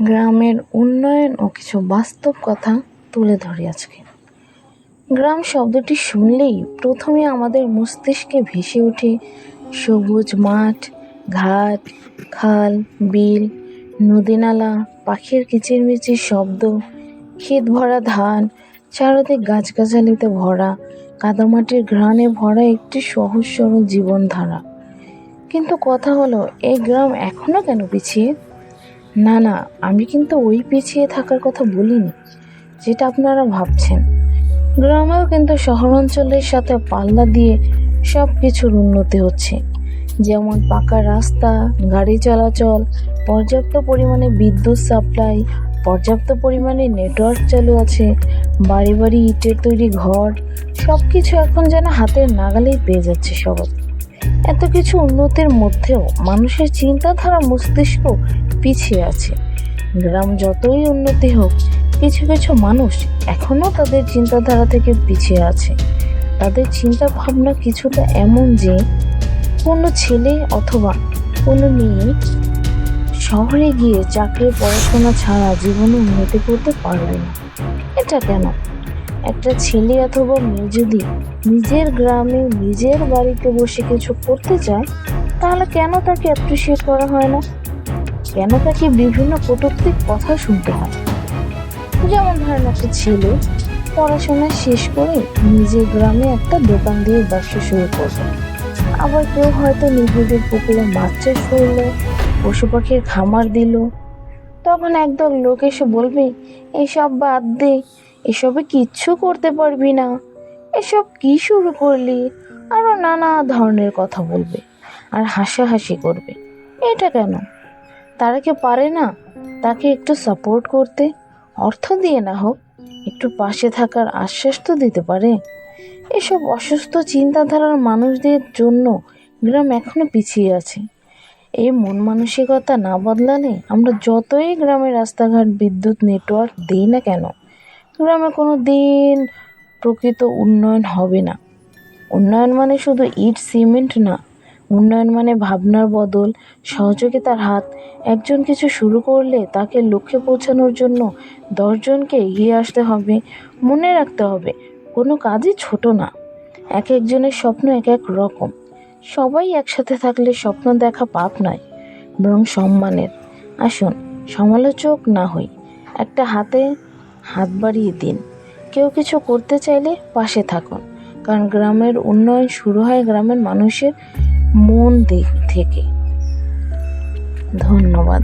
গ্রামের উন্নয়ন ও কিছু বাস্তব কথা তুলে ধরি আজকে। গ্রাম শব্দটি শুনলেই প্রথমে আমাদের মস্তিষ্কে ভেসে ওঠে সবুজ মাঠ, ঘাট, খাল, বিল, নদীনালা, পাখির কিচিরমিচির শব্দ, ক্ষেত ভরা ধান, চারদিক গাছগাছালিতে ভরা, কাদামাটির ঘ্রাণে ভরা একটি সহজ সরল জীবনধারা। কিন্তু কথা হলো, এই গ্রাম এখনও কেন পিছিয়ে? না না, আমি কিন্তু ওই পিছিয়ে থাকার কথা বলিনি, যেটা আপনারা ভাবছেন। গ্রামেও কিন্তু শহরাঞ্চলের সাথে পাল্লা দিয়ে সব কিছুর উন্নতি হচ্ছে। যেমন পাকা রাস্তা, গাড়ি চলাচল, পর্যাপ্ত পরিমাণে বিদ্যুৎ সাপ্লাই, পর্যাপ্ত পরিমাণে নেটওয়ার্ক চালু আছে, বাড়ি বাড়ি ইটের তৈরি ঘর সব কিছু এখন যেন হাতের নাগালেই পেয়ে যাচ্ছে সবাই। এত কিছু উন্নতির মধ্যেও মানুষের চিন্তাধারা মস্তিষ্ক পিছিয়ে আছে। গ্রাম যতই উন্নতি হোক, কিছু কিছু মানুষ এখনও তাদের চিন্তাধারা থেকে পিছিয়ে আছে। তাদের চিন্তা ভাবনা কিছুটা এমন যে, কোনো ছেলে অথবা কোনো মেয়ে শহরে গিয়ে চাকরি, পড়াশোনা ছাড়া জীবনে উন্নতি করতে পারবে না। এটা কেন? একটা ছেলে অথবা মেয়ে যদি নিজের গ্রামে নিজের বাড়িতে বসে কিছু করতে চায়, তাহলে কেন তাকে অ্যাপ্রিসিয়েট করা হয় না? কেন তাকে বিভিন্ন কটূক্তির কথা শুনতে হয়? যেমন ধরেন একটা ছেলে পড়াশোনা শেষ করে নিজের গ্রামে একটা দোকান দিয়ে ব্যবসা শুরু করবে। আবার কেউ হয়তো নিজেদের পুকুরে মাছ চাষ করল, পশু পাখির খামার দিল। তখন একদল লোক এসে বলবে, এসব বাদ দে এসবে কিচ্ছু করতে পারবি না। এসব কি শুরু করলি? আরও নানা ধরনের কথা বলবে আর হাসাহাসি করবে। এটা কেন? তারা কি পারে না তাকে একটু সাপোর্ট করতে? অর্থ দিয়ে না হোক, একটু পাশে থাকার আশ্বাস তো দিতে পারে। এসব অসুস্থ চিন্তাধারার মানুষদের জন্য গ্রাম এখনও পিছিয়ে আছে। এই মন মানসিকতা না বদলালে আমরা যতই গ্রামের রাস্তাঘাট, বিদ্যুৎ নেটওয়ার্ক দিই না কেন? গ্রামে কোনো দিন প্রকৃত উন্নয়ন হবে না। উন্নয়ন মানে শুধু ইট, সিমেন্ট না। উন্নয়ন মানে ভাবনার বদল। সহযোগিতার হাত। একজন কিছু শুরু করলে তাকে লক্ষ্যে পৌঁছানোর জন্য দশজনকে এগিয়ে আসতে হবে, মনে রাখতে হবে, কোনো কাজই ছোট না। এক একজনের স্বপ্ন এক এক রকম। সবাই একসাথে থাকলে স্বপ্ন দেখা পাপ নয়, বরং সম্মানের। আসুন, সমালোচক না হই। একটা হাতে হাত বাড়িয়ে দিন। কেউ কিছু করতে চাইলে পাশে থাকুন, কারণ গ্রামের উন্নয়ন শুরু হয় গ্রামের মানুষের মন থেকে। ধন্যবাদ।